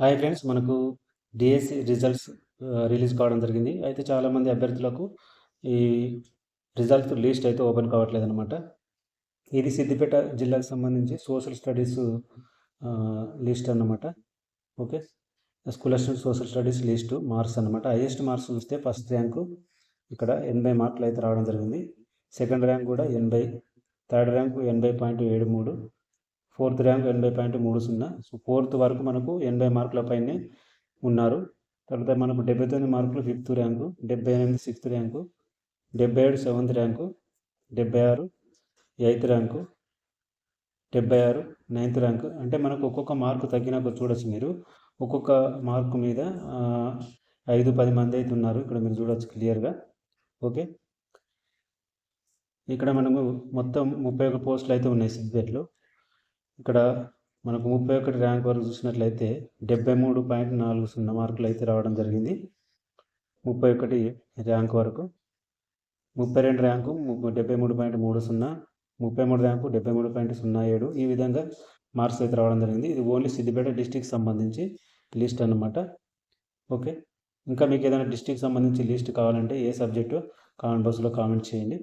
Hi friends మనకు DSC results release కావడం జరిగింది. అయితే చాలామంది అభ్యర్థులకు ఈ రిజల్ట్ లిస్ట్ అయితే ఓపెన్ కావట్లేదు అనమాట ఇది సిద్దిపేట జిల్లాకు సంబంధించి సోషల్ స్టడీస్ లిస్ట్ అన్నమాట. Okay? School assistant social studies list marks అనమాట హైయెస్ట్ మార్క్స్ చూస్తే ఫస్ట్ ర్యాంకు ఇక్కడ ఎనభై మార్కులు అయితే రావడం జరిగింది. సెకండ్ ర్యాంక్ కూడా ఎనభై థర్డ్ ర్యాంకు ఎనభై పాయింట్ ఏడు మూడు ఫోర్త్ ర్యాంక్ ఎనభై పాయింట్ మూడు సున్నా. సో ఫోర్త్ వరకు మనకు ఎనభై మార్కుల పైనే ఉన్నారు. తర్వాత మనకు డెబ్బై తొమ్మిది మార్కులు ఫిఫ్త్ ర్యాంకు డెబ్బై ఎనిమిది సిక్స్త్ ర్యాంకు డెబ్బై ఏడు సెవెంత్ ర్యాంకు డెబ్బై ఆరు ఎయిత్ ర్యాంకు డెబ్బై ఆరు నైన్త్ ర్యాంకు. అంటే మనకు ఒక్కొక్క మార్కు తగ్గినాక చూడొచ్చు మీరు. ఒక్కొక్క మార్కు మీద ఐదు పది మంది అయితే ఉన్నారు. ఇక్కడ మీరు చూడొచ్చు క్లియర్గా. ఓకే? ఇక్కడ మనము మొత్తం ముప్పై ఒక పోస్టులు అయితే ఉన్నాయి సిద్ధిపేటలో ఇక్కడ మనకు ముప్పై ఒకటి ర్యాంక్ వరకు చూసినట్లయితే డెబ్బై మూడు పాయింట్ నాలుగు సున్నా మార్కులు అయితే రావడం జరిగింది. ముప్పై ఒకటి ర్యాంక్ వరకు. ముప్పై రెండు ర్యాంకు డెబ్బై మూడు పాయింట్ మూడు సున్నా. ముప్పై మూడు ర్యాంకు డెబ్బై మూడు పాయింట్ సున్నా ఏడు. ఈ విధంగా మార్క్స్ అయితే రావడం జరిగింది. ఇది ఓన్లీ సిద్దిపేట డిస్టిక్ సంబంధించి లిస్ట్ అన్నమాట. ఓకే. ఇంకా మీకు ఏదైనా డిస్టిక్ సంబంధించి లిస్ట్ కావాలంటే ఏ సబ్జెక్టు కామెంట్ బాక్స్లో కామెంట్ చేయండి.